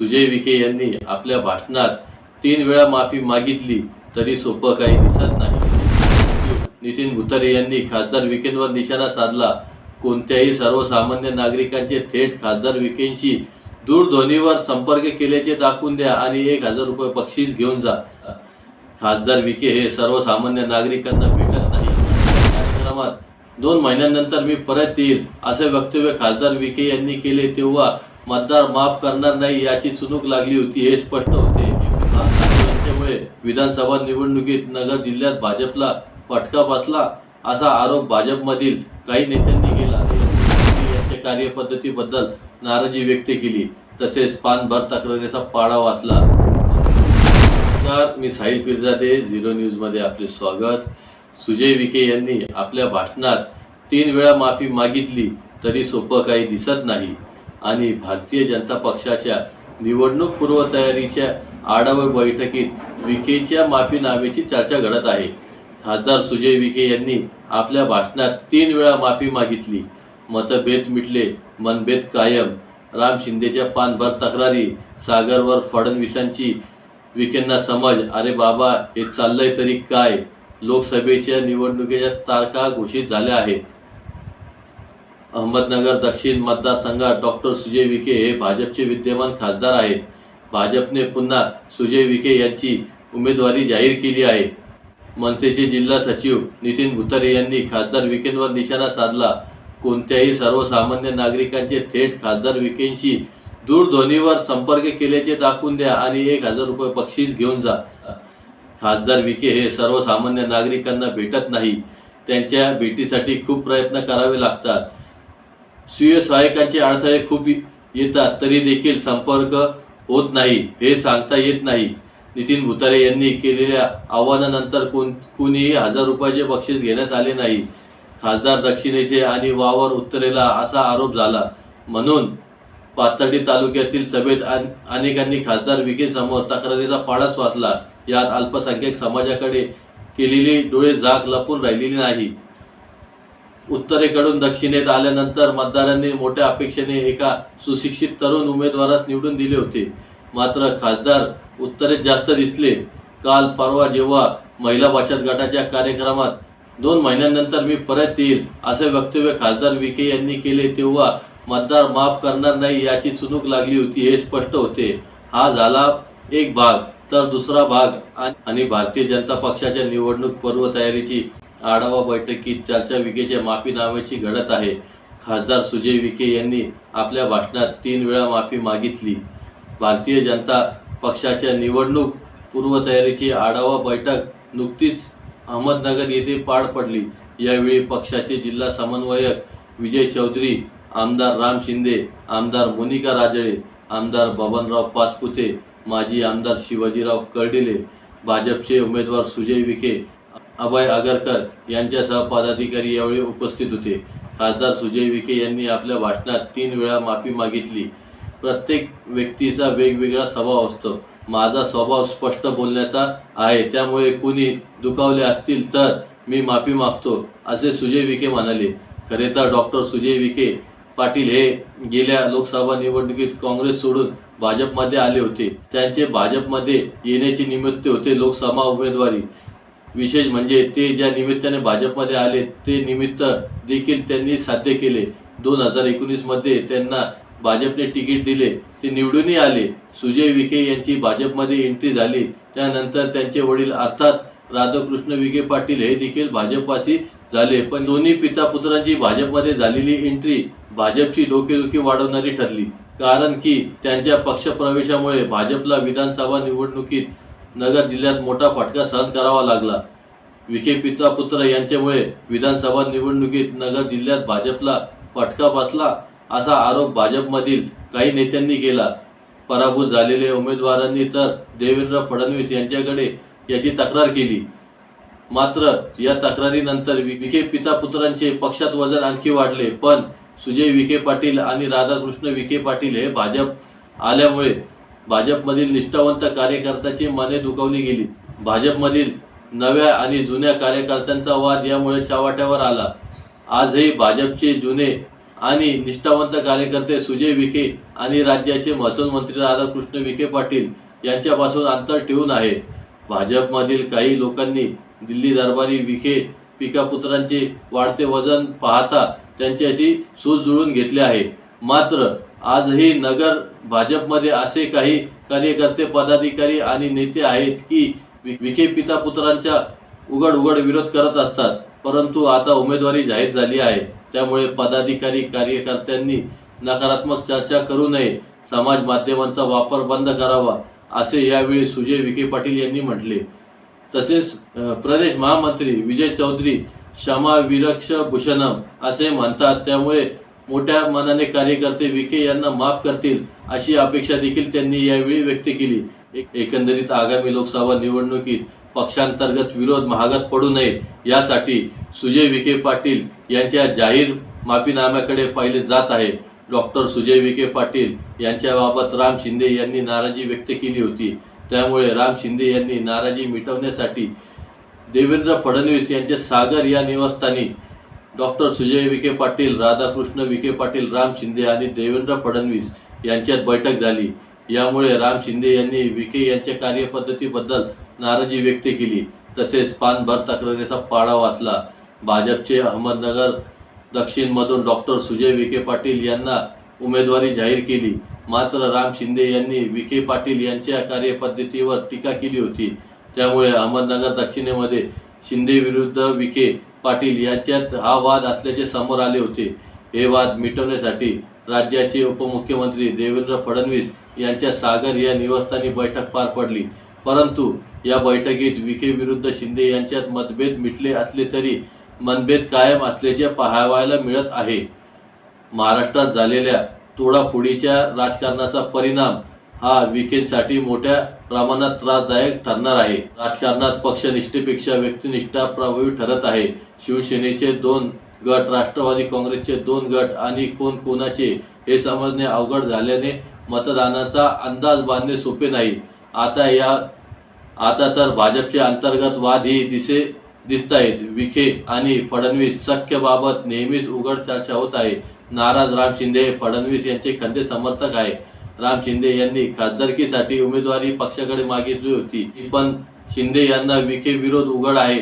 सुजय विखे यांनी आपल्या भाषणात तीन वेळा माफी मागितली तरी सोपं काही दिसत नाही. नितीन भुतारे यांनी खासदार विखेंवर निशाणा साधला. कोणत्याही सर्वसामान्य नागरिकांचे थेट खासदार विखेंशी दूरध्वनीवर संपर्क केल्याचे दाखवून द्या आणि एक हजार रुपये बक्षीस घेऊन जा. खासदार विखे हे सर्वसामान्य नागरिकांना भेटत नाही. कार्यक्रमात दोन महिन्यानंतर मी परत येईल असे वक्तव्य खासदार विखे यांनी केले तेव्हा मतदार माफ करणार नाही याची चुनूक लागली होती हे स्पष्ट होते. विधानसभा निवडणुकीत नगर जिल्ह्यात भाजपला फटका बसला असा आरोप भाजपमधील काही नेत्यांनी केला. यांच्या कार्यपद्धतीबद्दल नाराजी व्यक्त केली. तसेच पानभर तक्रारीचा पाडा वाचला. नमस्कार मी साहिल फिरजादे झिरो न्यूजमध्ये आपले स्वागत. सुजय विखे यांनी आपल्या भाषणात तीन वेळा माफी मागितली तरी सोपं काही दिसत नाही. आणि भारतीय जनता पक्षाच्या निवडणूक पूर्वतयारीच्या आढावा बैठकीत विखेच्या माफीनाम्याची चर्चा घडत आहे. खासदार सुजय विखे यांनी आपल्या भाषणात तीन वेळा माफी मागितली. मतभेद मिटले मनभेद कायम. राम शिंदेच्या पानभर तक्रारी सागरवर फडणवीसांची विखेंना समज अरे बाबा हे चाललंय तरी काय? लोकसभेच्या निवडणुकीच्या तारखा घोषित झाल्या आहेत. अहमदनगर दक्षिण मतदारसंघात डॉक्टर सुजय विखे हे भाजपचे विद्यमान खासदार आहेत. भाजपने पुन्हा सुजय विखे यांची उमेदवारी जाहीर केली आहे. मनसेचे जिल्हा सचिव नितीन भुतारे यांनी खासदार विखेंवर निशाणा साधला. कोणत्याही सर्वसामान्य नागरिकांचे थेट खासदार विखेंशी दूरध्वनीवर संपर्क केल्याचे दाखवून द्या आणि एक हजार रुपये बक्षीस घेऊन जा. खासदार विखे हे सर्वसामान्य नागरिकांना भेटत नाही. त्यांच्या भेटीसाठी खूप प्रयत्न करावे लागतात. स्वीय सहायकांचे अडथळे खूप येतात तरी देखील संपर्क होत नाही हे सांगता येत नाही. नितीन भुतारे यांनी केलेल्या आव्हानानंतर कोण कुणीही हजार रुपयाचे बक्षीस घेण्यास आले नाही. खासदार दक्षिणेचे आणि वावर उत्तरेला असा आरोप झाला. म्हणून पाथर्डी तालुक्यातील सभेत अन- अनेकांनी खासदार विखे समोर तक्रारीचा पाडाच वाचला. यात अल्पसंख्याक समाजाकडे केलेली डोळे झाक लपून राहिलेली नाही. उत्तरेकडून दक्षिणेत आल्यानंतर मतदारांनी मोठ्या अपेक्षेने एका सुशिक्षित तरुण उमेदवारास निवडून दिले होते. मात्र खासदार उत्तरेत जास्त दिसले. काल परवा जेव्हा महिला बचत गटाच्या कार्यक्रमात दोन महिन्यांनंतर मी परत येईल असे वक्तव्य खासदार विखे यांनी केले तेव्हा मतदार माफ करणार नाही याची चुनूक लागली होती हे स्पष्ट होते. हा झाला एक भाग तर दुसरा भाग आणि- आणि भारतीय जनता पक्षाच्या निवडणूक पूर्वतयारीची आढावा बैठकीत चर्चा विखेच्या माफी नावाची घडत आहे. खासदार सुजय विखे यांनी आपल्या भाषणात तीन वेळा माफी मागितली. भारतीय जनता पक्षाच्या निवडणूक पूर्वतयारीची आढावा बैठक नुकतीच अहमदनगर येथे पार पडली. यावेळी पक्षाचे जिल्हा समन्वयक विजय चौधरी आमदार राम शिंदे आमदार मोनिका राजळे आमदार बबनराव पाचपुते माजी आमदार शिवाजीराव कर्डिले भाजपचे उमेदवार सुजय विखे अभय आगरकर यांच्यासह पदाधिकारी यावेळी उपस्थित होते. खासदार सुजय विखे यांनी आपल्या भाषणात तीन वेळा माफी मागितली. प्रत्येक व्यक्तीचा वेगवेगळा स्वभाव असतो. माझा स्वभाव स्पष्ट बोलण्याचा आहे. त्यामुळे कुणी दुखावले असतील तर मी माफी मागतो असे सुजय विखे म्हणाले. खरे तर डॉक्टर सुजय विखे पाटील हे गेल्या लोकसभा निवडणुकीत काँग्रेस सोडून भाजपमध्ये आले होते. त्यांचे भाजपमध्ये येण्याचे निमित्त होते लोकसभा उमेदवारी. विशेष म्हणजे ते ज्या निमित्ताने भाजपमध्ये आले ते निमित्त देखील त्यांनी साध्य केले. दोन हजार एकोणीसमध्ये त्यांना भाजपने तिकीट दिले. ते निवडूनही आले. सुजय विखे यांची भाजपमध्ये एंट्री झाली. त्यानंतर त्यांचे वडील अर्थात राधाकृष्ण विखे पाटील हे देखील भाजपवासी झाले. पण दोन्ही पिता पुत्रांची भाजपमध्ये झालेली एंट्री भाजपची डोकेदुखी वाढवणारी ठरली. कारण की त्यांच्या पक्षप्रवेशामुळे भाजपला विधानसभा निवडणुकीत नगर जिल्ह्यात मोठा फटका सहन करावा लागला. विखे पिता पुत्र यांच्यामुळे विधानसभा निवडणुकीत नगर जिल्ह्यात भाजपला फटका बसला असा आरोप भाजपमधील काही नेत्यांनी केला. पराभूत झालेल्या उमेदवारांनी तर देवेंद्र फडणवीस यांच्याकडे याची तक्रार केली. मात्र या तक्रारीनंतर वि- विखे पिता पुत्रांचे पक्षात वजन आणखी वाढले. पण सुजय विखे पाटील आणि राधाकृष्ण विखे पाटील हे भाजप आल्यामुळे भाजपमधील निष्ठावंत कार्यकर्त्याची मने दुखावली गेली. भाजपमधील नव्या आणि जुन्या कार्यकर्त्यांचा वाद यामुळे चावाट्यावर आला. आजही भाजपचे जुने आणि निष्ठावंत कार्यकर्ते सुजय विखे आणि राज्याचे महसूल मंत्री राधाकृष्ण विखे पाटील यांच्यापासून अंतर ठेवून आहे. भाजपमधील काही लोकांनी दिल्ली दरबारी विखे पिकापुत्रांचे वाढते वजन पाहता त्यांच्याशी सूज जुळून घेतले आहे. मात्र आजही नगर भाजपमध्ये असे काही कार्यकर्ते पदाधिकारी आणि नेते आहेत की वि- विखे पिता पुत्रांच्या उघड उघड विरोध करत असतात. परंतु आता उमेदवारी जाहीर झाली आहे. त्यामुळे पदाधिकारी कार्यकर्त्यांनी नकारात्मक चर्चा करू नये. समाज माध्यमांचा वापर बंद करावा असे यावेळी सुजय विखे पाटील यांनी म्हटले. तसेच प्रदेश महामंत्री विजय चौधरी क्षमा विरक्ष भूषणम असे म्हणतात. त्यामुळे मोठ्या मनाने कार्यकर्ते विखे यांना माफ करतील अशी अपेक्षा देखील त्यांनी यावेळी व्यक्त केली. एक- एकंदरीत आगामी लोकसभा निवडणुकीत पक्षांतर्गत विरोध महागात पडू नये यासाठी सुजय विखे पाटील यांच्या जाहीर माफीनाम्याकडे पाहिले जात आहे. डॉक्टर सुजय विखे पाटील यांच्याबाबत राम शिंदे यांनी नाराजी व्यक्त केली होती. त्यामुळे राम शिंदे यांनी नाराजी मिटवण्यासाठी देवेंद्र फडणवीस यांचे सागर या निवासस्थानी डॉक्टर सुजय विखे पाटील राधाकृष्ण विखे पाटील राम शिंदे आणि देवेंद्र फडणवीस यांच्यात बैठक झाली. यामुळे राम शिंदे यांनी विखे यांच्या कार्यपद्धतीबद्दल नाराजी व्यक्त केली. तसेच पानभर तक्रारीचा पाडा वाचला. भाजपचे अहमदनगर दक्षिणमधून डॉक्टर सुजय विखे पाटील यांना उमेदवारी जाहीर केली. मात्र राम शिंदे यांनी विखे पाटील यांच्या कार्यपद्धतीवर टीका केली होती. त्यामुळे अहमदनगर दक्षिणेमध्ये शिंदे विरुद्ध विखे पाटील यांच्यात हा वाद असल्याचे समोर आले होते. हे वाद मिटवण्यासाठी राज्याचे उपमुख्यमंत्री देवेंद्र फडणवीस यांच्या सागर या निवासस्थानी बैठक पार पडली. परंतु या बैठकीत विखे विरुद्ध शिंदे यांच्यात मतभेद मिटले असले तरी मनभेद कायम असल्याचे पाहावायला मिळत आहे. महाराष्ट्रात झालेल्या तोडाफोडीच्या राजकारणाचा परिणाम हा विखेंसाठी मोठ्या प्रमाणात त्रासदायक ठरणार आहे. राजकारणात पक्षनिष्ठेपेक्षा व्यक्तिनिष्ठा प्रभावी ठरत आहे. शिवसेनेचे दोन गट राष्ट्रवादी काँग्रेसचे दोन गट आणि कोण कोणाचे हे समजणे अवघड झाल्याने मतदानाचा अंदाज बांधणे सोपे नाही. आता या आता तर भाजपचे अंतर्गत वाद ही दिसे दिसत आहेत विखे आणि फडणवीस सख्यबाबत नेहमीच उघड चर्चा होत आहे. नाराज राम शिंदे हे फडणवीस यांचे खंदे समर्थक आहे. राम शिंदे यांनी खासदारकीसाठी उमेदवारी पक्षाकडे मागितली होती. पण शिंदे यांना विखे विरोध उघड आहे.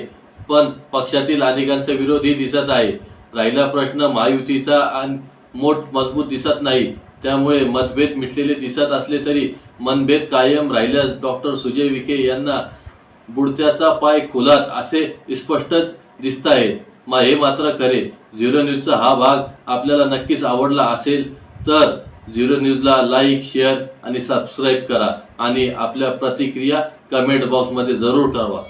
पण पक्षातील अनेकांचा विरोधही दिसत आहे. राहिला प्रश्न महायुतीचा आणि मोठ मजबूत दिसत नाही. त्यामुळे मतभेद मिटलेले दिसत असले तरी मनभेद कायम राहिल्यास डॉक्टर सुजय विखे यांना बुडत्याचा पाय खुलात असे स्पष्ट दिसत आहे. मा हे मात्र खरे. झिरो न्यूजचा हा भाग आपल्याला नक्कीच आवडला असेल तर झिरो न्यूजला लाईक शेअर आणि सबस्क्राईब करा आणि आपल्या प्रतिक्रिया कमेंट बॉक्समध्ये जरूर ठरवा.